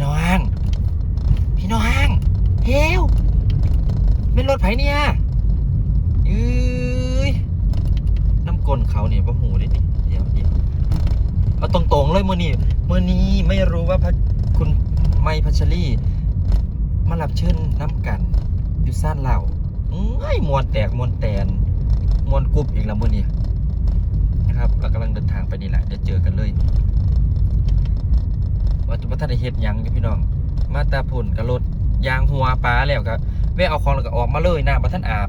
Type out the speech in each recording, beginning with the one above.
่น้อง พี่น้องเฮวเป็นรถไผเนี่ยเอ้ยน้ำกลนเขาเนี่ยบ่หูเลยนี่เดี๋ยวเดี๋ยวเอาตรงๆเลยมื่อนี้มื่อนี้ไม่รู้ว่าพระคุณไม่พัชรีมารับเชิญน้ำกันอยู่ซ่านเหล่าเอ้ยมวนแตกมวนแตนมวนกรุบอีกแล้วมื่อนี้นะครับเรากำลังเดินทางไปนี่แหละเดี๋ยวเจอกันเลย ว่าจะมาทันได้เฮ็ดหยังอยู่พี่น้อง มาตาพุ่นกับรถยางหัวปลาแล้วก็แวะเอาของแล้วก็ออกมาเลยนะมาท่านอาบ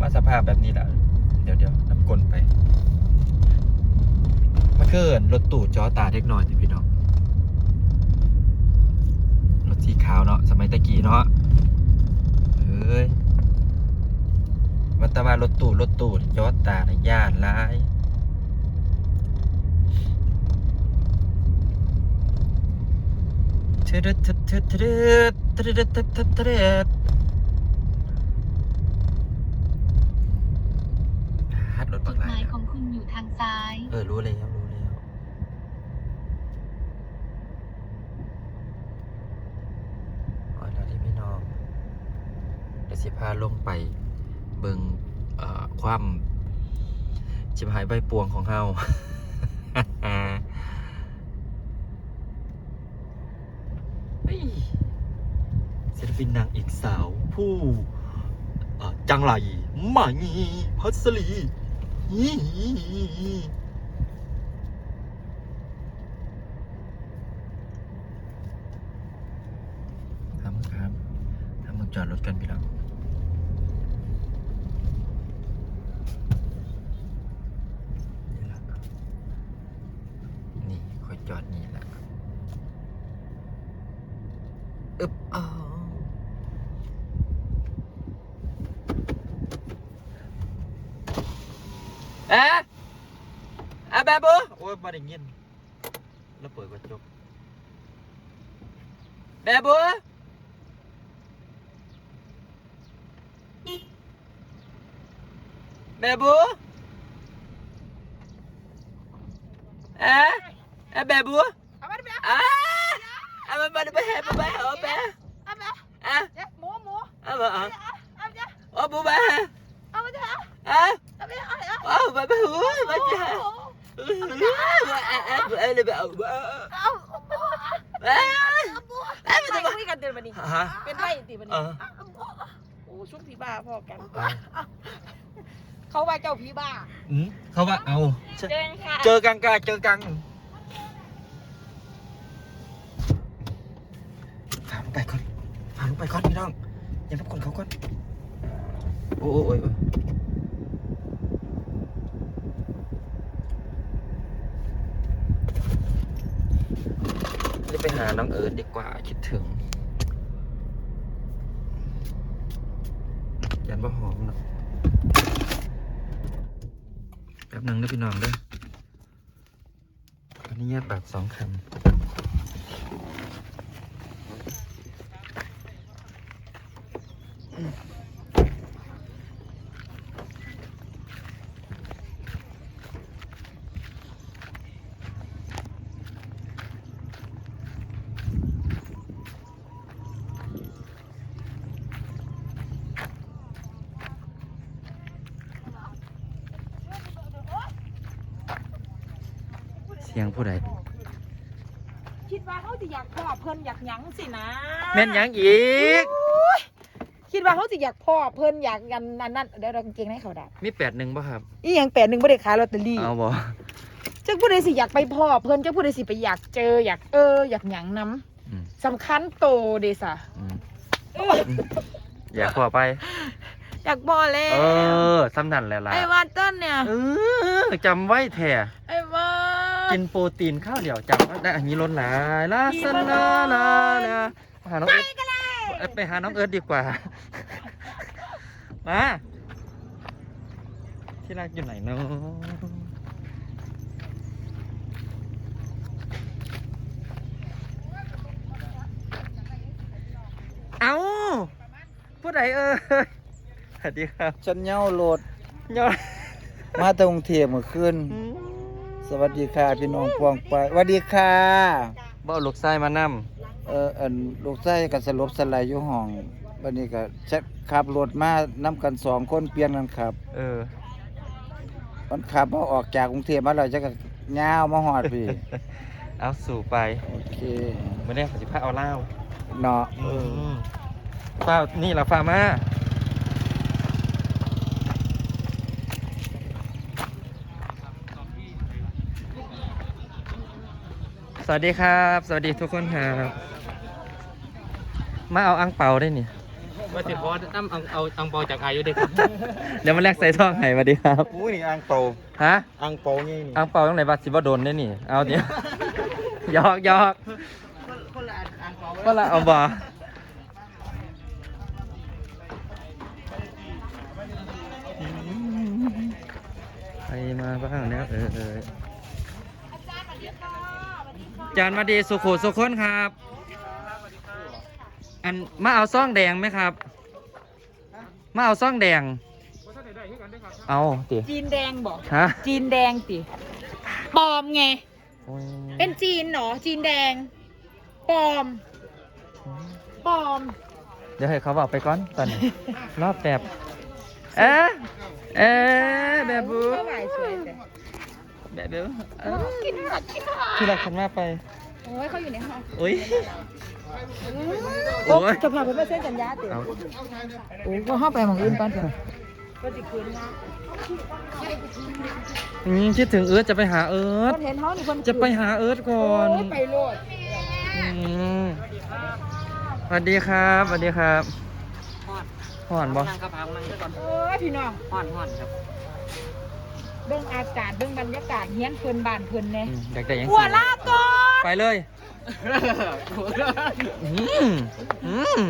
มาสภาพแบบนี้แหละเดี๋ยวเดี๋ยวน้ำกลนไปมาเกินรถตู่จอตาเล็กน้อยสิพี่น้อง รถสีขาวเนาะสมัยตะกี้เนาะเอ้ยวัตว่ารถตู่รถตู่จอตาในย่านร้าย เทเดเทเทเทเดเทเดเทเทเทเด ฮัดรถจุปัดกหหลามายแล้วของคุณอยู่ทางซ้าย เออ รู้แล้วรู้แล้ว อ๋อแล้วที่พี่น้องเดี๋ยวสิพาลงไป เบิงเอ่อ ความชิบหายใบปวงของเฮา เฮ้ย ศิลปินนางเอกสาวผู้จังไรมางีพัสลีทำครับทำมึงจอดรถกันพี่น้องนี่แหละนี่คอยจอดนี่แหละอึบอ้า วเอ๊ะอะแบบบุโอ้ยมาได้ยินแล้วเปิดกระจกแบบบุแบ เอาไปเอาเอาโอ้บาบาหัวมาจ้าอะอะอะอะเลยแบบอะเอาอ่ไอ้มันจะคุยกันเดือนวันนี้ ฮะเป็นไรตีวันเอนี้อโอ้ชุกผีบ้าพอกันอะเขาว่าเจ้าผีบ้าอืมเขาว่าเอาเจอค่ะเจอกันกาเจอกันพาลงไปก่อนพาลงไปก่อนพี่น้องอย่ารบกวนเขาก่อน โอ้โอ้ยโอ้ย รีบไปหาน้องเอิร์ดดีกว่าคิดถึง ยันว่าหอมเนาะแป๊บนึงนะพี่น้องด้ออันนี้แยกแบบสองคำเสียงผู้ใดคิดว่าเขาจะอยากพ่อเพิ่นอยากหยังสินะแม่นหยังอีกคิดว่าเขาจะอยากพ่อเพิ่นอยากกันนั่นนั่นเดี๋ยวเรากางเกงให้เขาได้มีแปดหนึ่งป่ะครับ อีหยังแปดหนึ่งไม่ได้ขายลอตเตอรี่เอาบ่จักผู้ใดสิอยากไปพ่อเพิ่นจักผู้ใดสิไปอยากเจออยากเออ อยากหยังนํอืมสำคัญโตเดซ่ะอืมอยากขอไป อยากบ่แล้เอวอซ้ำนั่นแหละล่ะไอ้วาต้นเนี่ย เออจำไว้แท้ไอ้วา กินโปรตีนข้าวเดียวจำไว้ได้อันนี้ล้นหลายลาสนาลาลาหาน้องเอิร์ดเอ้ยไปหาน้องเอิร์ดดีกว่า มาที่รักอยู่ไหนเนาะเอาผู้ใดเอ่ยสวัสดีครับ ฉันเหย้าโหลดยอดมาตรงเทียมเมื่อคืน สวัสดีค่ะ พี่น้องปวงไปสวัสดีค่ะ บ่เอาลูกไส้มานเอออันลูกชายก็สลบสลายอยู่ห้องบัดนี้ก็ชักขับรถมานํกันสองคนเปลี่ยนกันขับ เออ มันขับมาออกจากกรุงเทพมาแล้วจะก็ยาวมาฮอดพี่ เอาสู่ไปโอเคไม่ได้ขอสิพาเอาเหล้าเนาะ อืมฟ้านี่ล่ะฟ้ามา สวัสดีครับ สวัสดีทุกคนครับ มาเอาอังเปาได้นี่ว่าสิขอน้ำเอาเอาอังเปาจากอายุเด็กครับเดี๋ยวมาแลกใส่ท่องให้สวัสดีครับอู้นี่อังเปาฮะอังเปานี่นี่อังเปาตรงไหนบัตรสิบ่โดนได้นี่ เอาเดี๋ยวหยอกหยอกคนละอังเปาคนละเอาบ่ไปมาบ้างแล้วเออเอออา จารย์มาดีสุขุสุขคนครับ อันมาเอาซ่องแดงไหมครับ มาเอาซ่องแดง เอาติจีนแดงบอกฮะจีนแดงติปลอมไง โอ้ยเป็นจีนเหรอจีนแดงปลอมปลอม เดี๋ยวให้เขาบอกไปก่อนตอนนี้ รอบแบบ เอ๊ะเอ๊ะแบบบูเท่าไหร่สวยแต่ แบบบูเอ้ากินผัดกินผัดที่รักฉันมาไป โอ้ยเขาอยู่ในห้องโอ้ยโอ้โอ้ยจะพาไปเพื่อเส้นสัญญาติเอาโอ้ก็ห้องไปหมองอื่นก่อนเถอะก็จะคืนมาอืมคิดถึงเอิร์ธจะไปหาเอิร์ธคนเห็นห้องนี่คนจะไปหาเอิร์ธก่อนโอ้ยไปโลดอืมสวัสดีครับสวัสดีครับห่อนบ่นั่งกระเพรานั่งซะก่อนโอ้ยพี่น้องห่อนห่อนครับ เบื้องอากาศเบื้องบรรยากาศเฮี้ยนเพลินบานเพลินแน่อืมอยากได้หยังหัวลาก่อนไปเลยอืมอืม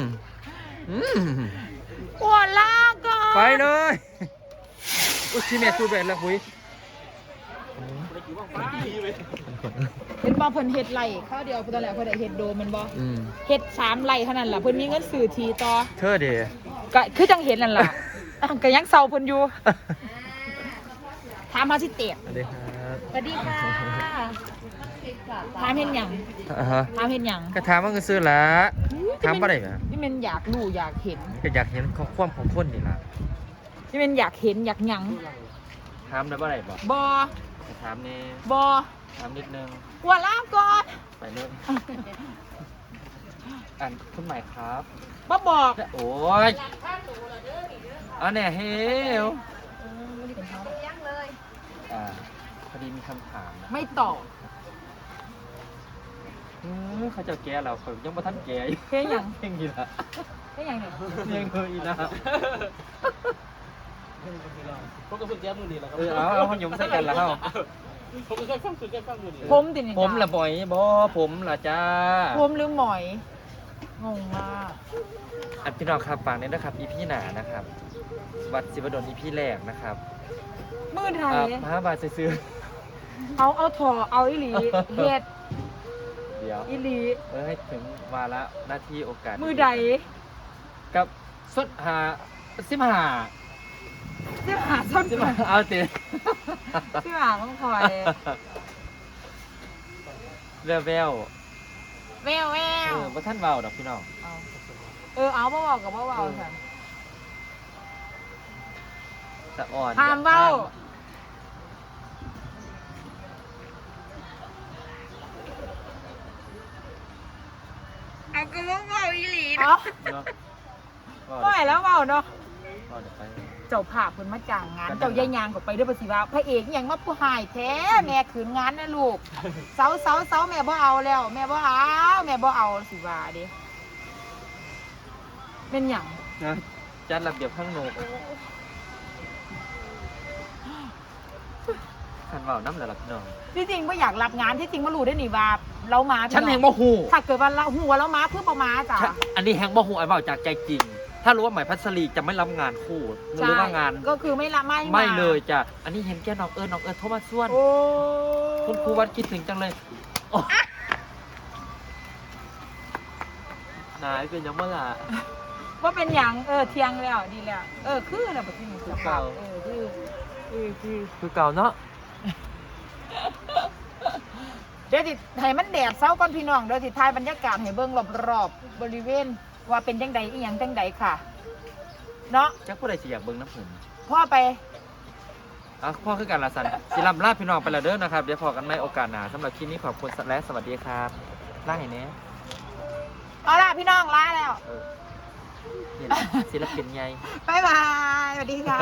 อืมหัวลาก่อนไปเลยอุ้ยที่แม่สูดแบบแล้วหุยเห็นบ่เพิ่นเฮ็ดไร่ข้าวเดียวเพิ่นตอนแรกเพิ่นได้เฮ็ดโดมแมันบ่อืมเฮ็ดสามไร่เท่านั้นล่ะเพิ่นมีเงินซื้อทีต่อเธอเด ก็คือจังเห็นนั่นล่ะอะก็ยังเซาเพิ่นอยู่ ถามมาสิเตะสวัสดีครับสวัสดีค่ะถามเห็นหยังอ่าฮะถามเห็นหยังก็ถามว่าเงินซื้อละถามบ่ได้ไหมนี่มันอยากรู้อยากเห็นก็อยากเห็นข้อความของคนนี่ล่ะนี่มันอยากเห็นอยากหยังถามได้บ่ได้บ่บ่ถามนี่บ่ถามนิดนึงหัวลาก่อนไปเลยอันคุณใหม่ครับบ่บอก โอ้ยอันเนี่ยเฮลอ่า พอดีมีคำถามนะไม่ตอบอืมเขาเจะแก้เราเขายังบ่ทันแก้อยู่เฮ็ดหยัง เพ่งอีละเฮ็ดหยังเนี่ยเพ่งเลยอีละผมก็เพิ่งแก้มือนี่แหละครับเออเอาเอาขยมใส่กันแล้วเฮาผมก็เคยฟังสุดแก้ฟังมือนี่ผมตินี่ผมละบ่อยบ่ผมละจ้า ผมหรือหมอย งงมาก อันพี่น้องครับฟังนี่นะครับ อีพี่หนานะครับ วัดศิวดลอีพี่แรกนะครับมือไทย อ่ามหาบาทซื้อเอาเอาถอเอาอีหลีเฮ็ดๆเดี๋ยว อีหลี เออให้ถึงวาระหน้าที่โอกาสมือใดกับสุดหาสิบหาเสื้อหาซ่อนสิบเสื้อหาเอาติหาต้องคอยแววแววแววแวเอวอว่าท่านเบาดอกพี่น้อง เอาเออเอาบ่เบากับบ่เบาค่ะ สะอ่อนห้ามเว้า เอาก็บ่เบาอีหลีเนาะเนาะเว้าบ่ไหวแล้วเบาเนาะ เว้าเดี๋ยวไป เจ้าภาพเพิ่นมาจ้างงาน เจ้ายายยางก็ไปเด้อบ่สิว่าพระเอกอิหยังมาผู้หายแท้แม่ขืนงานนะลูก เสาเสาเสาแม่บ่เอาแล้ว แม่บ่เอาแม่บ่เอาสิว่าเด้เป็นหยังนะจัดระเบียบข้างโหนก ขันเบาน้ำเหลือหลับพี่น้อง ที่จริงบ่อยากรับงานที่จริงบ่รู้ได้นี่ว่าเรามาพี่ฉันองแหงบ่หูถ้าเกิดว่าเราหัวเรามาเพื่อบ่มาจ้ะ ฉันอันนี้แหงบ่หูไอ้เบาจากใจจริง ถ้ารู้ว่าหมายพัสลีจะไม่รับงานคู่หรือว่างาน ก็คือไม่ละไม่าไม่เลยจ้ะ อันนี้เห็นแก่น้องเอิญน้องเอิญโทรมาส่วน โอ้คุณครูวัดคิดถึงจังเลยโอ้นายเป็นยังเมื่อล่ะ ว่าเป็นหยังเออเที่ยงแล้วดีแล้ว เออคือน่ะบ่ที่นี่คือเก่าเออคือคือ คือคือเก่าเนาะ เดี๋ยวสิให้มันแดดเซาก่อนพี่น้องเดี๋ยวสิถ่ายบรรยากาศให้เบิ่งรอบๆบริเวณ ว่าเป็นจังใดอีหยังจังใดค่ะ เนาะจักผู้ใดสิอยากเบิ่งน้ำผมพ่อไป อะพ่อคือการละสันสิลำลาพี่น้องไปและเด้อนะครับ เดี๋ยวพอกันใหม่โอกาสหน้าสำหรับคลิปนี้ขอบคุณและสวัสดีครับล่าให้แน่เอาล่ะพี่น้องลาแล้ว เออนี่แหละศิลปินใหญ่บ๊ายบาย สวัสดีค่ะ